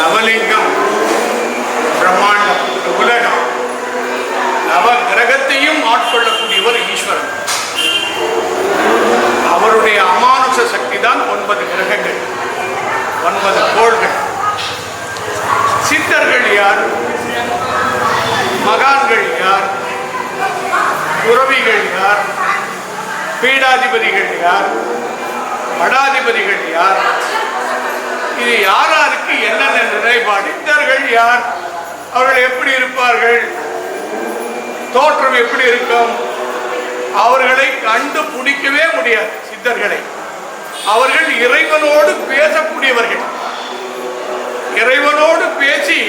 நவலிங்கம் பிரம்மாண்டம் உலகம். நவ கிரகத்தையும் ஆட்கொள்ளக்கூடியவர் ஈஸ்வரன். அவருடைய அமானுஷ சக்தி தான் ஒன்பது கிரகங்கள் ஒன்பது கோள்கள். சித்தர்கள் யார்? மகான்கள் யார்? துறவிகள் யார்? பீடாதிபதிகள் யார்? படாதிபதிகள் யார்? இது யாராருக்கு என்ன நிலைப்பாடு யார்? அவர்கள் எப்படி இருப்பார்கள்? தோற்றம் எப்படி இருக்கும்? அவர்களை கண்டுபிடிக்கவே முடியாது சித்தர்களை. அவர்கள் இறைவனோடு பேசக்கூடியவர்கள். இறைவனோடு பேசி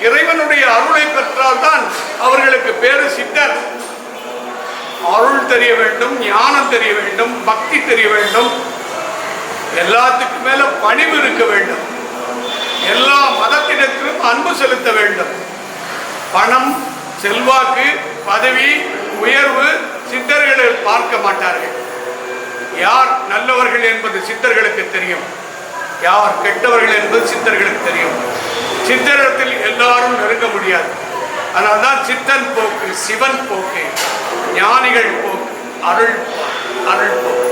இறைவனுடைய அருளை பெற்றால்தான் அவர்களுக்கு பேரு சித்தர். அருள் தெரிய வேண்டும் ஞானம் தெரிய வேண்டும் பக்தி தெரிய வேண்டும். எல்லாத்துக்கும் மேல பணிவு இருக்க வேண்டும். மதத்திடத்திலும் அன்பு செலுத்த வேண்டும். பணம் செல்வாக்கு பதவி உயர்வு சித்தர்களை பார்க்க மாட்டார்கள். யார் நல்லவர்கள் என்பது சித்தர்களுக்கு தெரியும். யார் கெட்டவர்கள் என்பது சித்தர்களுக்கு தெரியும். சித்தரிடத்தில் எல்லாரும் நெருங்க முடியாது. அதனால்தான் சித்தன் போக்கு சிவன் போக்கு ஞானிகள் போக்கு அருள் அருள் போக்கு.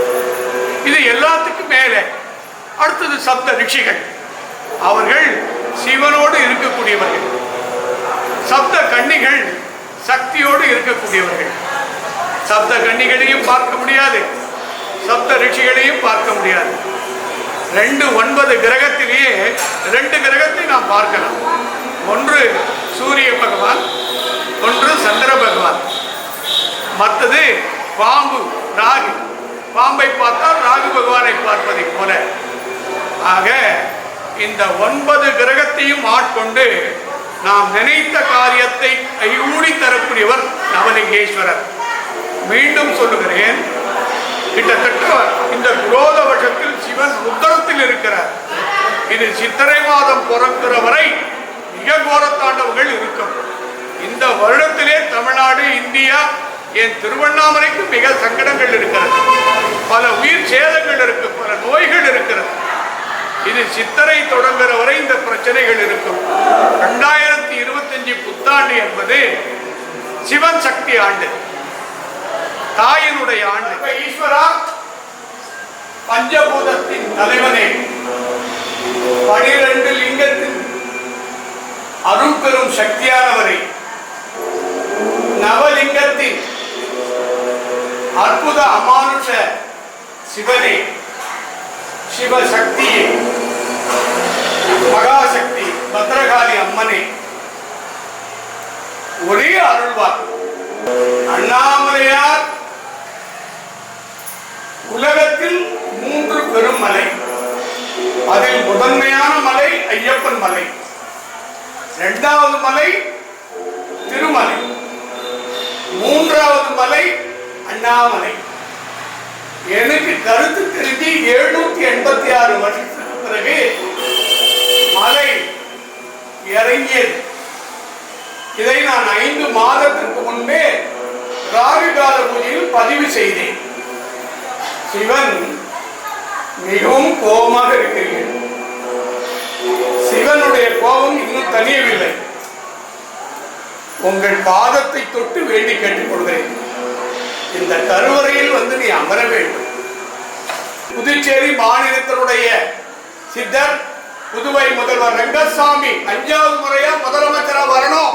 இது எல்லாத்துக்கும் மேலே. அடுத்தது சப்த ரிஷிகள். அவர்கள் சிவனோடு இருக்கக்கூடியவர்கள். சப்த கன்னிகள் சக்தியோடு இருக்கக்கூடியவர்கள். சப்த கன்னிகளையும் பார்க்க முடியாது. சப்த ரிஷிகளையும் பார்க்க முடியாது. ரெண்டு ஒன்பது கிரகத்திலேயே ரெண்டு கிரகத்தை நாம் பார்க்கலாம். ஒன்று சூரிய பகவான் ஒன்று சந்திர பகவான். மற்றது பாம்பு ராகு. பாம்பை பார்த்தால் ராகு பகவானை பார்ப்பதை போல. ஆக இந்த ஒன்பது கிரகத்தையும் ஆட்கொண்டு நாம் நினைத்த காரியத்தை கைகூடி தரக்கூடியவர் நவலிங்கேஸ்வரர். மீண்டும் சொல்லுகிறேன் கிட்டத்தட்ட இந்த குரோத வருஷத்தில் சிவன் ருத்ரத்தில் இருக்கிறார். இது சித்திரை மாதம் பிறக்கிற வரை மிக கோரத்தாண்டவர்கள் இருக்கும். இந்த வருடத்திலே தமிழ்நாடு இந்தியா என் திருவண்ணாமலைக்கு மிக சங்கடங்கள் இருக்கிறது. பல உயிர் சே இருக்கு பல நோய்கள் இருக்கிறது இது சித்தரை தொடங்குற வரை இந்த பிரச்சனைகள் இருக்கும். ரெண்டாயிரத்தி இருபத்தஞ்சு புத்தாண்டு என்பது சிவன் சக்தி ஆண்டு. தாயினுடைய ஆண்டு. ஈஸ்வரா பஞ்சபூதத்தின் தலைவனே. பனிரெண்டு லிங்கத்தின் அருள் பெறும் சக்தியானவரை. நவலிங்கத்தின் அற்புத அமானுஷ சிவனே. சிவசக்தியே. அம்மனே ஒரே அருள்வார் அண்ணாமலையார் உலகத்தில் மூன்று பெரும் மலை. அதில் முதன்மையான மலை ஐயப்பன் மலை. இரண்டாவது மலை திருமலை. மூன்றாவது மலை அண்ணாமலை. எனக்கு கருத்து தெரிஞ்சு எழுநூத்தி எண்பத்தி ஆறு வருஷத்துக்கு பிறகு மலை இறங்கியது. இதை நான் ஐந்து மாதத்திற்கு முன்பே ராகு கால பூஜையில் பதிவு செய்தேன். சிவன் மிகவும் கோபமாக இருக்கிறீர்கள். சிவனுடைய கோபம் இன்னும் தனியவில்லை உங்கள் பாதத்தை தொட்டு வேண்டி கேட்டுக் கொள்கிறேன். இந்த கருவறையில் வந்து நீ அமர வேண்டும். புதுச்சேரி மாநிலத்தினுடைய சித்தர் புதுவை முதல்வர் ரங்கசாமி அஞ்சாவது முறையா முதலமைச்சரா வரணும்?